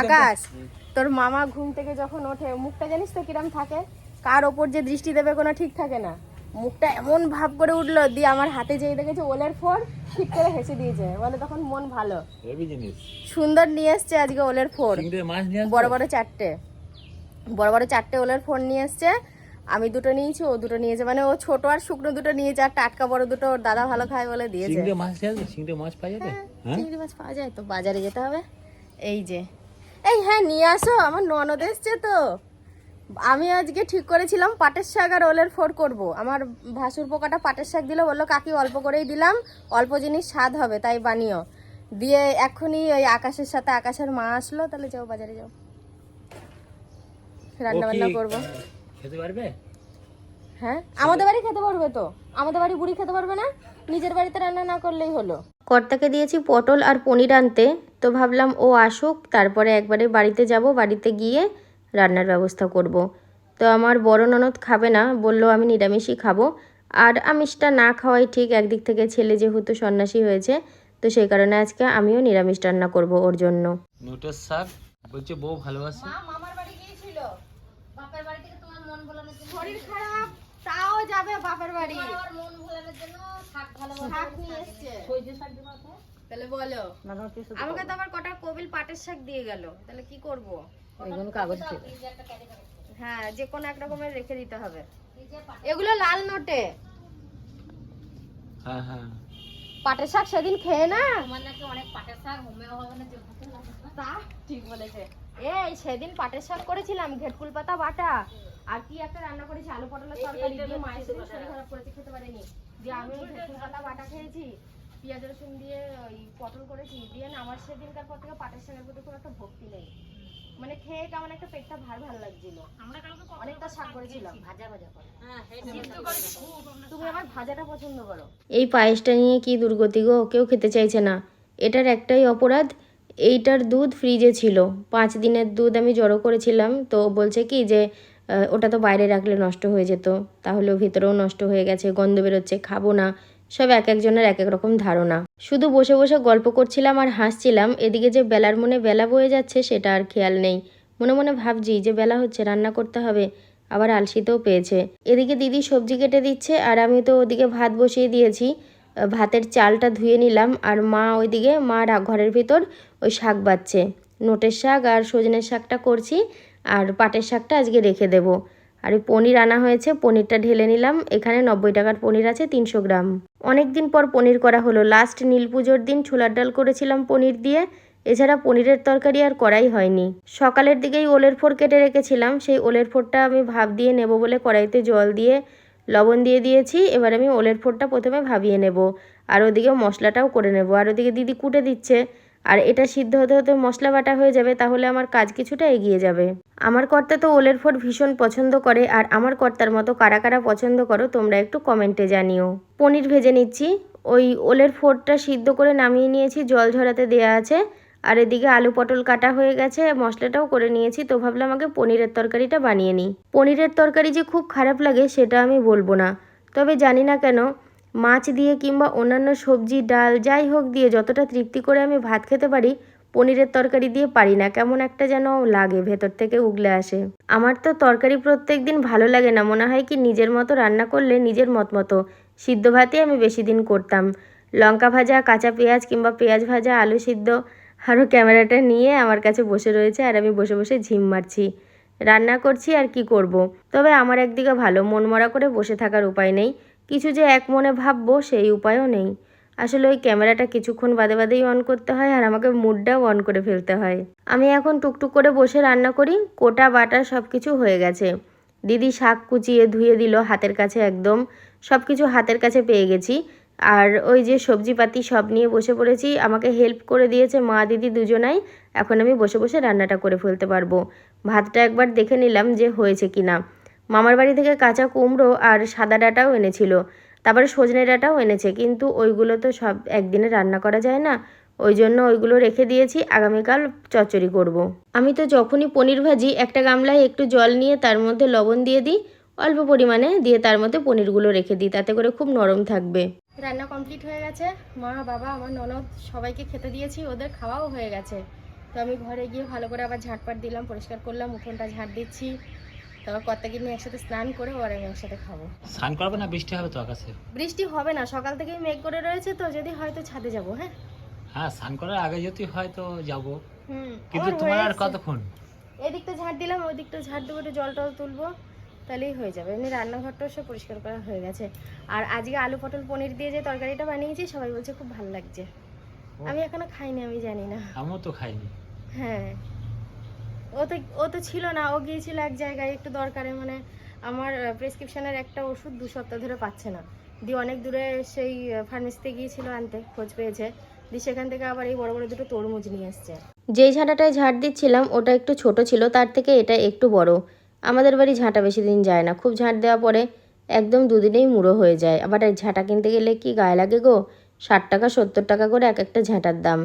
আকাশ তোর মামা ঘুম থেকে যখন ওঠে মুখটা জানিস তো কিরম থাকে? কার ওপর যে দৃষ্টি দেবে কোনো ঠিক থাকে না। মুখটা এমন ভাব করে উঠল দিয়ে আমার হাতে যেই দেখেছে ওলের ফোর ঠিক করে হেসে দিয়েছে। বলে তখন মন ভালো। সুন্দর নিয়ে এসছে আজকে ওলের ফোর? বড় বড় চারটে। বড় বড় চারটে ওলের ফোন নিয়ে এসছে। আমি দুটো নিয়েছি ও দুটো নিয়েছে। মানে ও ছোট আর শুকনো দুটো নিয়েছে আর টাটকা বড় দুটো ওর দাদা ভালো খায় বলে দিয়েছে। চিংড়ি মাছ পাওয়া যাবে? হ্যাঁ? চিংড়ি মাছ পাওয়া যায়। তো বাজারে যেতে হবে। এই যে এই হ্যাঁ নিয়ে আসো আমার ননদ এসছে তো। আমি আজকে ঠিক করেছিলাম পাটের শাক আর ওলের ফোর করব। আমার ভাসুর পোকাটা পাটের শাক দিল বলল কাকি অল্প করেই দিলাম অল্প জিনিস স্বাদ হবে তাই বানিও। দিয়ে এখনই ওই আকাশের সাথে আকাশের মা আসলো তাহলে যাও বাজারে যাও। রান্না বান্না করব। খেতে পারবে? হ্যাঁ আমাদের বাড়ি খেতে পারবে তো? আমাদের বাড়ি বুড়ি খেতে পারবে না? নিজের বাড়িতে রান্না না করলেই হলো। কর্তাকে দিয়েছি পটল আর পনির আনতে। তো ভাবলাম ও আসুক তারপরে একবারে বাড়িতে যাব বাড়িতে গিয়ে রান্নার ব্যবস্থা করব। তো আমার বড় ননদ খাবে না বলল আমি নিরামিষই খাব। আর আমিষটা না খাওয়াই ঠিক একদিক থেকে ছেলে যেহেতু সন্ন্যাসী হয়েছে তো সেই কারণে আজকে আমিও নিরামিষ রান্না করব ওর জন্য। নোটের শাক বলছে বউ ভালোবাসে। মামার বাড়ি গিয়েছিল। বাপের বাড়ি থেকে তোমার মন ভোলানোর শরীর খারাপ। তাও যাবে বাপের বাড়ি। মন ভোলানোর জন্য শাক ভালো শাক নিয়ে এসেছে। তাহলে বলো আমাকে তো আবার কটা কবিল পাটের শাক দিয়ে গেল তাহলে কি করব? কাগজ হ্যাঁ যে কোনো এক রকমের রেখে দিতে হবে। এগুলো লাল নোটে। হ্যাঁ হ্যাঁ। পাটের শাক সেদিন খেয়ে না? তোমার নাকি অনেক পাটের শাক হোমেও হবে না তা ঠিক বলেছে। এই সেদিন পাটের শাক করেছিলাম ঘেটকুল পাতা বাটা। আর কি একটা রান্না করেছি? আলু পটলের তরকারি দিয়ে মায়ের সেদিন শরীর খারাপ করেছে খেতে পারেনি। দিয়ে আমি পাতা বাটা খেয়েছি পেঁয়াজ রসুন দিয়ে ওই পটল করেছি। দিয়ে না আমার সেদিনকার পর থেকে পাটের শাকের প্রতি খুব একটা ভক্তি নেই। মানে খেয়ে কেমন একটা পেটটা ভার ভার লাগছিল। আমরা কালকে অনেকটা শাক করেছিলাম। ভাজা ভাজা করে। হ্যাঁ তুমি আবার ভাজাটা পছন্দ করো। এই পায়েসটা নিয়ে কি দুর্গতি গো? কেউ খেতে চাইছে না। এটার একটাই অপরাধ এইটার দুধ ফ্রিজে ছিল। পাঁচ দিনের দুধ আমি জড়ো করেছিলাম। তো বলছে কি যে ওটা তো বাইরে রাখলে নষ্ট হয়ে যেত। তাহলেও ভিতরেও নষ্ট হয়ে গেছে, গন্ধ বেরোচ্ছে, খাব না। সব এক একজনের এক এক রকম ধারণা। শুধু বসে বসে গল্প করছিলাম আর হাসছিলাম, এদিকে যে বেলার মনে বেলা বয়ে যাচ্ছে সেটা আর খেয়াল নেই। মনে মনে ভাবছি যে বেলা হচ্ছে, রান্না করতে হবে। আবার আলসিতেও পেয়েছে। এদিকে দিদি সবজি কেটে দিচ্ছে আর আমি তো ওদিকে ভাত বসিয়ে দিয়েছি। ভাতের চালটা ধুয়ে নিলাম আর মা ওইদিকে, মা ঘরের ভিতর ওই শাক বাচ্ছে নোটের শাক আর সজনের শাকটা করছি। আর পাটের শাকটা আজকে রেখে দেবো। আর ওই পনির আনা হয়েছে, পনিরটা ঢেলে নিলাম। এখানে নব্বই টাকার পনির আছে, তিনশো গ্রাম। অনেক দিন পর পনির করা হলো। লাস্ট নীল পুজোর দিন ছোলার ডাল করেছিলাম পনির দিয়ে। এছাড়া পনিরের তরকারি আর করাই হয়নি। সকালের দিকেই ওলের ফোর কেটে রেখেছিলাম। সেই ওলের ফোরটা আমি ভাব দিয়ে নেব বলে কড়াইতে জল দিয়ে লবণ দিয়ে দিয়েছি। এবার আমি ওলের ফোরটা প্রথমে ভাবিয়ে নেব। আর ওদিকে মশলাটাও করে নেব। আর ওদিকে দিদি কুটে দিচ্ছে। আর এটা সিদ্ধ হতে হতে মশলা বাটা হয়ে যাবে, তাহলে আমার কাজ কিছুটা এগিয়ে যাবে। আমার কর্তা তো ওলের ফোর ভীষণ পছন্দ করে, আর আমার কর্তার মতো কারা কারা পছন্দ করো, তোমরা একটু কমেন্টে জানিও। পনির ভেজে নিচ্ছি। ওই ওলের ফোরটা সিদ্ধ করে নামিয়ে নিয়েছি, জল ঝরাতে দেয়া আছে। আর এদিকে আলু পটল কাটা হয়ে গেছে, মশলাটাও করে নিয়েছি, তো ভাবলাম আগে পনিরের তরকারিটা বানিয়ে নিই। পনিরের তরকারি যে খুব খারাপ লাগে, সেটা আমি বলব না। তবে জানি না কেন মাছ দিয়ে কিংবা অন্যান্য সবজি, ডাল, যাই হোক দিয়ে যতটা তৃপ্তি করে আমি ভাত খেতে পারি, পনিরের তরকারি দিয়ে পারি না। কেমন একটা যেন লাগে, ভেতর থেকে উগলে আসে। আমার তো তরকারি প্রত্যেক দিন ভালো লাগে না। মনে হয় কি নিজের মতো রান্না করলে নিজের মত মতো। সিদ্ধ ভাতই আমি বেশি দিন করতাম। লঙ্কা ভাজা, কাঁচা পেঁয়াজ কিংবা পেঁয়াজ ভাজা, আলু সিদ্ধ আরও ক্যামেরাটা নিয়ে আমার কাছে বসে রয়েছে আর আমি বসে বসে ঝিম মারছি। রান্না করছি আর কি করব। তবে আমার একদিকে ভালো মন মরা করে বসে থাকার উপায় নেই। কিছু যে এক মনে ভাববো সেই উপায়ও নেই। আসলে ওই ক্যামেরাটা কিছুক্ষণ বাদে বাদেই অন করতে হয় আর আমাকে মুডটাও অন করে ফেলতে হয়। আমি এখন টুকটুক করে বসে রান্না করি, কোটা, বাটা সব কিছু হয়ে গেছে। দিদি শাক কুচিয়ে ধুয়ে দিল হাতের কাছে একদম সব কিছু হাতের কাছে পেয়ে গেছি। আর ওই যে সবজিপাতি সব নিয়ে বসে পড়েছি, আমাকে হেল্প করে দিয়েছে মা দিদি দুজনাই, এখন আমি বসে বসে রান্নাটা করে ফেলতে পারব। ভাতটা একবার দেখে নিলাম যে হয়েছে কি না মামার বাড়ি থেকে কাঁচা কুমড়ো আর সাদা ডাঁটাও এনেছিল। তারপরে সজনে ডাঁটাও এনেছে, কিন্তু ওইগুলো তো সব একদিনে রান্না করা যায় না। ওই জন্য ওইগুলো রেখে দিয়েছি, আগামীকাল চচ্চড়ি করব। আমি তো যখনই পনির ভাজি, একটা গামলায় একটু জল নিয়ে তার মধ্যে লবণ দিয়ে দিই, অল্প পরিমাণে দিয়ে তার মধ্যে পনিরগুলো রেখে দিই, তাতে করে খুব নরম থাকবে। রান্না কমপ্লিট হয়ে গেছে। মা, বাবা, আমার ননদ সবাইকে খেতে দিয়েছি, ওদের খাওয়াও হয়ে গেছে। তো আমি ঘরে গিয়ে ভালো করে আবার ঝাঁটপাট দিলাম, পরিষ্কার করলাম, উঠোনটা ঝাঁট দিচ্ছি। তারপর কর্তাকে নিয়ে একসাথে স্নান করে আবার আমি একসাথে খাব। স্নান করবে না? বৃষ্টি হবে তো আকাশে? বৃষ্টি হবে না সকাল থেকেই মেঘ করে রয়েছে তো যদি হয়তো ছাদে যাব হ্যাঁ? হ্যাঁ স্নান করার আগে যদি হয় তো যাব। কিন্তু তোমার আর কতক্ষণ? এদিকটা ঝাড় দিলাম ওই দিকটা ঝাড় দেবো একটু জল টল তুলবো তাহলেই হয়ে যাবে। এমনি রান্নাঘরটাও সব পরিষ্কার করা হয়ে গেছে। আর আজকে আলু পটল পনির দিয়ে যে তরকারিটা বানিয়েছি সবাই বলছে খুব ভালো লাগছে। আমি এখনও খাইনি আমি জানি না। আমিও তো খাইনি। হ্যাঁ। ও তো ও তো ছিল না, ও গিয়েছিল এক জায়গায়, একটু দরকারে মানে আমার প্রেসক্রিপশনের একটা ওষুধ দু সপ্তাহ ধরে পাচ্ছে না। দিয়ে অনেক দূরে সেই ফার্মেসিতে গিয়েছিল আনতে, খোঁজ পেয়েছে। দিয়ে সেখান থেকে আবার এই বড় বড় দুটো তরমুজ নিয়ে এসছে যেই ঝাঁটাটায় ঝাঁট দিচ্ছিলাম, ওটা একটু ছোট ছিল, তার থেকে এটা একটু বড়। আমাদের বাড়ি ঝাঁটা বেশি দিন যায় না। খুব ঝাঁট দেওয়া পরে একদম দুদিনেই মুড়ো হয়ে যায়। আবার ঝাঁটা কিনতে গেলে কি গায়ে লাগে গো? ষাট টাকা, সত্তর টাকা করে এক একটা ঝাঁটার দাম।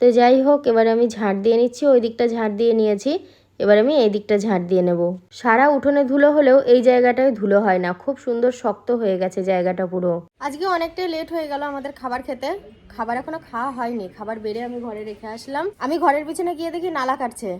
তো যাই হোক, এবার আমি ঝাঁট দিয়ে নিচ্ছি, ওই দিকটা ঝাঁট দিয়ে নিয়েছি, এবার আমি এই দিকটা ঝাঁট দিয়ে নেব। সারা উঠোনে ধুলো হলেও এই জায়গাটায় ধুলো হয় না, খুব সুন্দর শক্ত হয়ে গেছে জায়গাটা পুরো। আজকে অনেকটাই লেট হয়ে গেল আমাদের খাবার খেতে, খাবার এখনও খাওয়া হয়নি, খাবার বেড়ে আমি ঘরে রেখে আসলাম। আমি ঘরের পিছনে গিয়ে দেখি নালা কাটছে,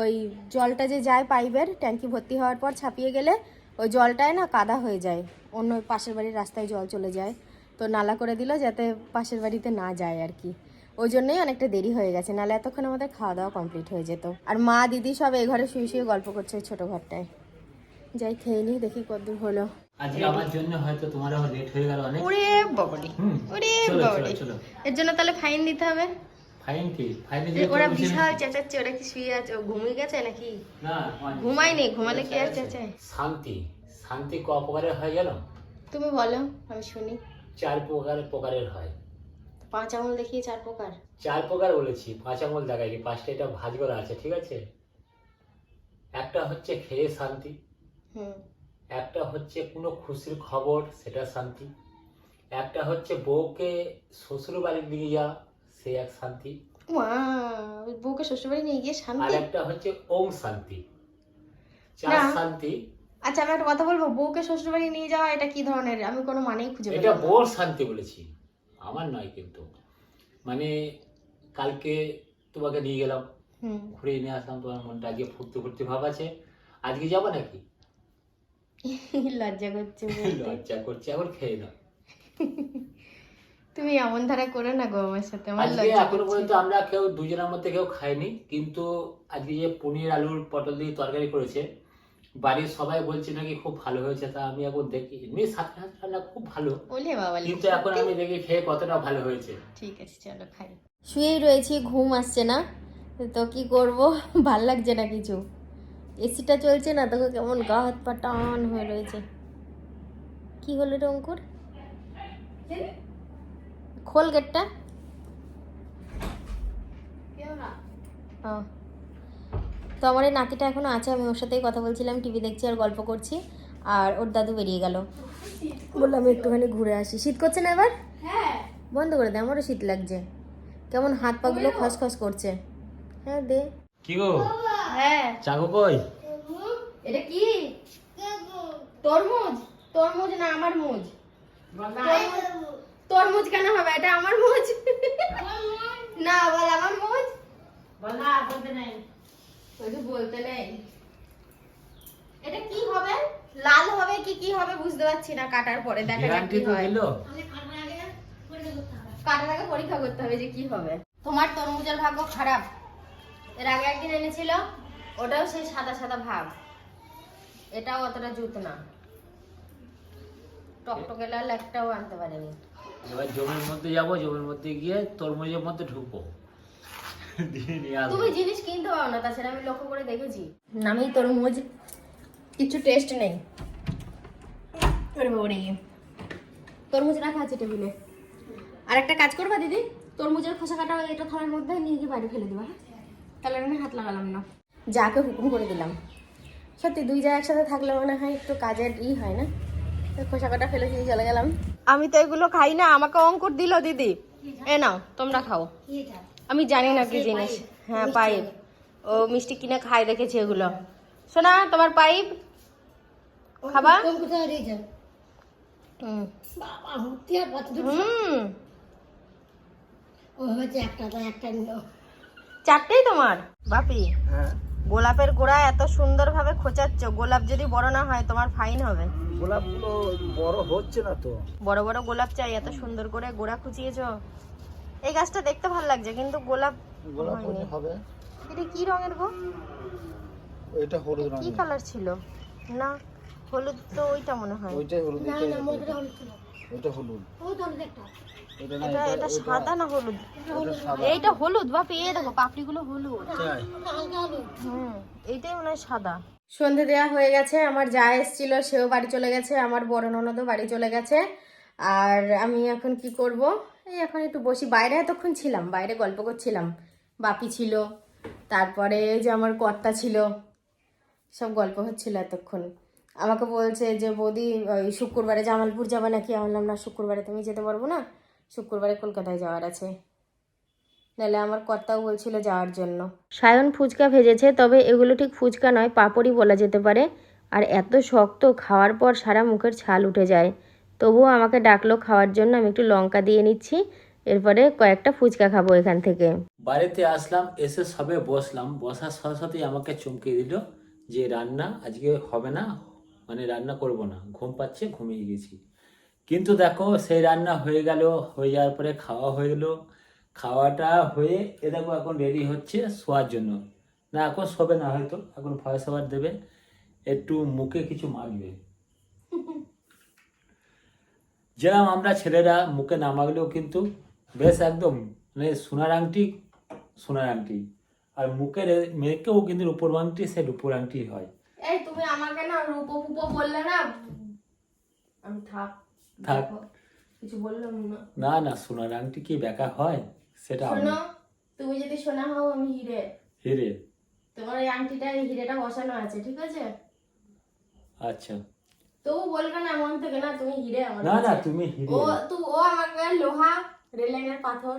ওই জলটা যে যায় পাইপের, ট্যাঙ্কি ভর্তি হওয়ার পর ছাপিয়ে গেলে ওই জলটায় না কাদা হয়ে যায়, অন্য পাশের বাড়ির রাস্তায় জল চলে যায়, তো নালা করে দিল যাতে পাশের বাড়িতে না যায় আর কি। ওই জন্যই অনেকটা দেরি হয়ে গেছে নাহলে এতক্ষণ আমাদের খাওয়া দাওয়া কমপ্লিট হয়ে যেত। আর মা দিদি সব এই ঘরে শুয়ে শুয়ে গল্প করছে ওই ছোটো ঘরটায়। যাই খেয়ে নিই দেখি কতদূর হলো। আজকে আমার জন্য হয়তো তোমারও লেট হয়ে গেল অনেক। ওরে বাবারি ওরে চলো চলো বাবারি। চলো। এর জন্য তাহলে ফাইন দিতে হবে? ফাইন কি? ফাইন এ, ওরা বিশাল চেঁচাচ্ছে ওরা কি শুয়ে আছে? ও ঘুমিয়ে গেছে নাকি? না ঘুমায়নি। ঘুমালে কি আর চেঁচায়? শান্তি শান্তি ক প্রকারের হয় জানো? তুমি বলো আমি শুনি। চার প্রকার প্রকারের হয়। পাঁচ আঙুল দেখিয়ে চার প্রকার? চার প্রকার বলেছি পাঁচ আঙুল দেখাইনি পাঁচটা এটা ভাজ করা আছে ঠিক আছে? একটা হচ্ছে খেয়ে শান্তি হুম। একটা হচ্ছে কোনো খুশির খবর সেটা শান্তি একটা হচ্ছে বউকে শ্বশুর বাড়ি নিয়ে যাওয়া সে এক শান্তি বউকে শ্বশুরবাড়ি নিয়ে গিয়ে শান্তি? আর একটা হচ্ছে ওম শান্তি চার শান্তি। আচ্ছা আমি একটা কথা বলব বউকে শ্বশুরবাড়ি নিয়ে যাওয়া এটা কি ধরনের? আমি কোনো মানেই খুঁজে এটা। বউর শান্তি বলেছি। আমার নয় কিন্তু। মানে কালকে তোমাকে নিয়ে গেলাম ঘুরিয়ে নিয়ে আসলাম তোমার মনটা আজকে ফুর্তি ফুর্তি ভাব আছে। আজকে যাব নাকি? লজ্জা করছে লজ্জা করছে এখন খেয়ে নাও। তুমি এমন ধারা করে না গো আমার সাথে আমার লজ্জা এখনও পর্যন্ত আমরা কেউ দুজনের মধ্যে কেউ খাইনি কিন্তু আজকে যে পনির আলুর পটল দিয়ে তরকারি করেছে বাড়ির সবাই বলছে নাকি খুব ভালো হয়েছে তা আমি এখন দেখি। এমনি সাথে সাথে রান্না খুব ভালো। ওলে বাবা কিন্তু এখন আমি দেখি খেয়ে কতটা ভালো হয়েছে। ঠিক আছে চলো খাই। শুয়েই রয়েছি ঘুম আসছে না। তো কি করব? ভালো লাগছে না কিছু। এসিটা চলছে না তোকে কেমন গা হাত পা টান হয়ে রয়েছে। কি হলো রে অঙ্কুর? খোল গেটটা। ও। তো আমার এই নাতিটা এখনও আছে আমি ওর সাথেই কথা বলছিলাম টিভি দেখছি আর গল্প করছি আর ওর দাদু বেরিয়ে গেল। বললাম একটুখানি ঘুরে আসি। শীত করছে না এবার? বন্ধ করে দে আমারও শীত লাগছে। কেমন হাত পাগুলো খসখস করছে। হ্যাঁ দে। কি গো? হ্যাঁ। চাকু কই? এটা কি? তরমুজ। তরমুজ না আমার মুজ। তরমুজ- তরমুজ কেন হবে? এটা আমার মুজ। না বল আমার মুজ। ওই যে বলতে নেই। এটা কি হবে? লাল হবে কি কি হবে বুঝতে পারছি না কাটার পরে দেখা যাক কি হয়। কাটার আগে পরীক্ষা করতে হবে যে কি হবে। তোমার তরমুজের ভাগ্য খারাপ। এর আগে একদিন এনেছিল ওটাও সেই সাদা সাদা ভাব। এটাও অতটা জুত না। টকটকে লাল একটাও আনতে পারেনি। এবার জমির মধ্যে যাব জমির মধ্যে গিয়ে তরমুজের মধ্যে ঢুকবো। দিয়ে নিয়ে আসব। তুমি জিনিস কিনতে পারো না তাছাড়া আমি লক্ষ্য করে দেখেছি। নামেই তরমুজ কিছু টেস্ট নেই। ওরে বাবারে। তরমুজ রাখা আছে টেবিলে। আর একটা কাজ করবা দিদি তরমুজের খোসা কাটা এটা থালার মধ্যে নিয়ে গিয়ে বাইরে ফেলে দিবা হ্যাঁ? তাহলে আমি হাত লাগালাম না। যাকে হুকুম করে দিলাম। সত্যি দুই যা একসাথে থাকলে মনে হয় একটু কাজের ই হয় না? খোসা কাটা ফেলে দিয়ে চলে গেলাম। আমি তো এগুলো খাই না আমাকে অঙ্কুর দিল দিদি। এ নাও তোমরা খাও। আমি জানি না কি জিনিস। হ্যাঁ পাইপ। ও মিষ্টি কিনে খাই দেখেছি এগুলো। শোনা তোমার পাইপ? খাবা? হুম। হুম। চারটেই তোমার? বাপি হ্যাঁ। গোলাপের গোড়া এত সুন্দরভাবে খোঁচাচ্ছ। গোলাপ যদি বড় না হয় তোমার ফাইন হবে। গোলাপগুলো বড় হচ্ছে না তো। বড় বড় গোলাপ চাই এত সুন্দর করে গোড়া খুঁচিয়েছ। এই গাছটা দেখতে ভালো লাগছে কিন্তু গোলাপ গোলাপ হয়নি। হবে। এটা কি রঙের গো? ওইটা হলুদ রঙের। কি কালার ছিল? না হলুদ তো ওইটা মনে হয়। ওইটাই হলুদ এটাই ওইটা হলুদ। এটা না এটা এটা সাদা না হলুদ? এইটা হলুদ বাপি এই দেখো পাপড়িগুলো হলুদ। হুম এইটাই মনে হয় সাদা। সন্ধে দেওয়া হয়ে গেছে আমার যা এসেছিল সেও বাড়ি চলে গেছে আমার বড় ননদও বাড়ি চলে গেছে। আর আমি এখন কি করব? এই এখন একটু বসি। বাইরে এতক্ষণ ছিলাম, বাইরে গল্প করছিলাম। বাপি ছিল, তারপরে যে আমার কর্তা ছিল, সব গল্প হচ্ছিল এতক্ষণ। আমাকে বলছে যে, বৌদি, ওই শুক্রবারে জামালপুর যাবে নাকি? আমি বললাম, না, শুক্রবারে তুমি যেতে পারব না। শুক্রবারে কলকাতায় যাওয়ার আছে। নাহলে আমার কর্তাও বলছিল যাওয়ার জন্য। সায়ন ফুচকা ভেজেছে, তবে এগুলো ঠিক ফুচকা নয়, পাপড়ই বলা যেতে পারে। আর এত শক্ত, খাওয়ার পর সারা মুখের ছাল উঠে যায়। তবুও আমাকে ডাকলো খাওয়ার জন্য, আমি একটু লঙ্কা দিয়ে নিচ্ছি, এরপরে কয়েকটা ফুচকা খাব এখান থেকে। বাড়িতে আসলাম, এসে সবে বসলাম, বসার সাথে সাথেই আমাকে চমকে দিল যে রান্না আজকে হবে না মানে রান্না করব না, ঘুম পাচ্ছে, ঘুমিয়ে গেছি। কিন্তু দেখো, সেই রান্না হয়ে গেল, হয়ে যাওয়ার পরে খাওয়া হয়ে গেল। খাওয়াটা হয়ে, এ দেখো এখন রেডি হচ্ছে শোয়ার জন্য। না, এখন শোবে না হয়তো, এখন ভয়েস ওভার দেবে, একটু মুখে কিছু মাখবে। যেরকম আমরা ছেলেরা মুখে না মাখলেও কিন্তু বেশ একদম মানে সোনার আংটি সোনার আংটি। আর মুখের মেয়েকেও কিন্তু রূপোর আংটি সে রূপোর আংটি হয়। এই তুমি আমাকে না রূপো ফুপো বললে না আমি থাক থাক। কিছু বললাম না। না না সোনার আংটি কি বেকা হয়? সেটা শোনো তুমি যদি সোনা হও আমি হিরে। হিরে? তোমার এই আংটিটা হিরেটা বসানো আছে ঠিক আছে? আচ্ছা। তবু বলবে না মন থেকে না তুমি হিরে আমার না না তুমি হিরে। ও তু ও আমাকে লোহা রেল লাইনের পাথর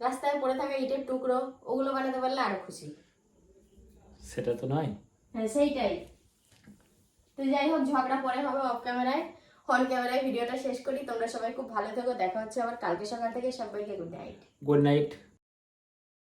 রাস্তায় পড়ে থাকা ইটের টুকরো ওগুলো বানাতে পারলে আরও খুশি। সেটা তো নয়। হ্যাঁ সেইটাই। তো যাই হোক ঝগড়া পরে হবে অফ ক্যামেরায় অন ক্যামেরায় ভিডিওটা শেষ করি। তোমরা সবাই খুব ভালো থেকো। দেখা হচ্ছে আবার কালকে সকাল থেকে। সবাইকে গুড নাইট গুড নাইট